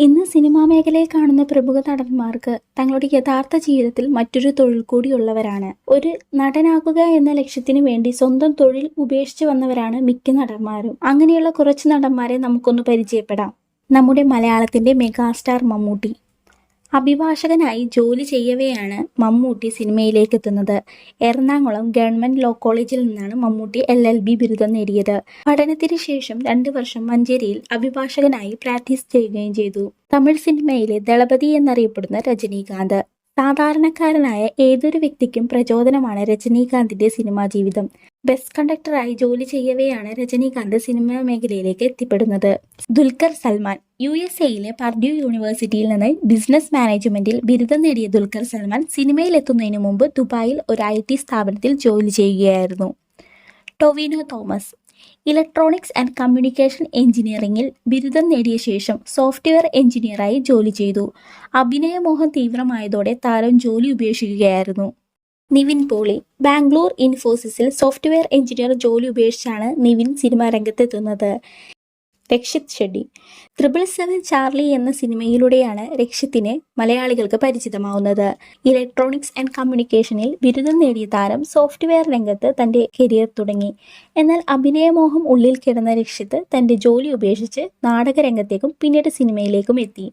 ഇന്ന് സിനിമാ മേഖലയിൽ കാണുന്ന പ്രമുഖ നടന്മാർക്ക് തങ്ങളുടെ യഥാർത്ഥ ജീവിതത്തിൽ മറ്റൊരു തൊഴിൽ കൂടിയുള്ളവരാണ് ഒരു നടനാകുക എന്ന ലക്ഷ്യത്തിന് വേണ്ടി സ്വന്തം തൊഴിൽ ഉപേക്ഷിച്ച് വന്നവരാണ് മിക്ക നടന്മാരും. അങ്ങനെയുള്ള കുറച്ച് നടന്മാരെ നമുക്കൊന്ന് പരിചയപ്പെടാം. നമ്മുടെ മലയാളത്തിന്റെ മെഗാസ്റ്റാർ മമ്മൂട്ടി. അഭിഭാഷകനായി ജോലി ചെയ്യവെയാണ് മമ്മൂട്ടി സിനിമയിലേക്ക് എത്തുന്നത് എറണാകുളം ഗവൺമെന്റ് ലോ കോളേജിൽ നിന്നാണ് മമ്മൂട്ടി എൽ എൽ ബി ബിരുദം നേടിയത്. പഠനത്തിന് ശേഷം രണ്ടു വർഷം മഞ്ചേരിയിൽ അഭിഭാഷകനായി പ്രാക്ടീസ് ചെയ്യുകയും ചെയ്തു. തമിഴ് സിനിമയിലെ ദളപതി എന്നറിയപ്പെടുന്ന രജനീകാന്ത്. സാധാരണക്കാരനായ ഏതൊരു വ്യക്തിക്കും പ്രചോദനമാണ് രജനീകാന്തിന്റെ സിനിമാ ജീവിതം. ബസ് കണ്ടക്ടറായി ജോലി ചെയ്യവെയാണ് രജനീകാന്ത് സിനിമാ മേഖലയിലേക്ക് എത്തിപ്പെടുന്നത്. ദുൽഖർ സൽമാൻ യു എസ് എയിലെ പർഡ്യൂ യൂണിവേഴ്സിറ്റിയിൽ നിന്ന് ബിസിനസ് മാനേജ്മെന്റിൽ ബിരുദം നേടിയ ദുൽഖർ സൽമാൻ സിനിമയിലെത്തുന്നതിന് മുമ്പ് ദുബായിൽ ഒരു ഐ ടി സ്ഥാപനത്തിൽ ജോലി ചെയ്യുകയായിരുന്നു. Tovino Thomas electronics and communication എഞ്ചിനീയറിംഗിൽ ബിരുദം നേടിയ ശേഷം സോഫ്റ്റ്വെയർ എഞ്ചിനീയറായി ജോലി ചെയ്തു. അഭിനയമോഹം തീവ്രമായതോടെ താരം ജോലി ഉപേക്ഷിക്കുകയായിരുന്നു. നിവിൻ പോളി ബാംഗ്ലൂർ ഇൻഫോസിസിൽ സോഫ്റ്റ്വെയർ എഞ്ചിനീയർ ജോലി ഉപേക്ഷിച്ചാണ് Nivin cinema രംഗത്തെത്തുന്നത്. Rakshit Shetty triple seven Charlie എന്ന സിനിമയിലൂടെയാണ് രക്ഷിത്തിന് മലയാളികൾക്ക് പരിചിതമാവുന്നത്. ഇലക്ട്രോണിക്സ് ആൻഡ് കമ്മ്യൂണിക്കേഷനിൽ ബിരുദം നേടിയ താരം സോഫ്റ്റ്വെയർ രംഗത്ത് തന്റെ കരിയർ തുടങ്ങി. എന്നാൽ അഭിനയമോഹം ഉള്ളിൽ കിടന്ന രക്ഷിത് തന്റെ ജോലി ഉപേക്ഷിച്ച് നാടകരംഗത്തേക്കും പിന്നീട് സിനിമയിലേക്കും എത്തി.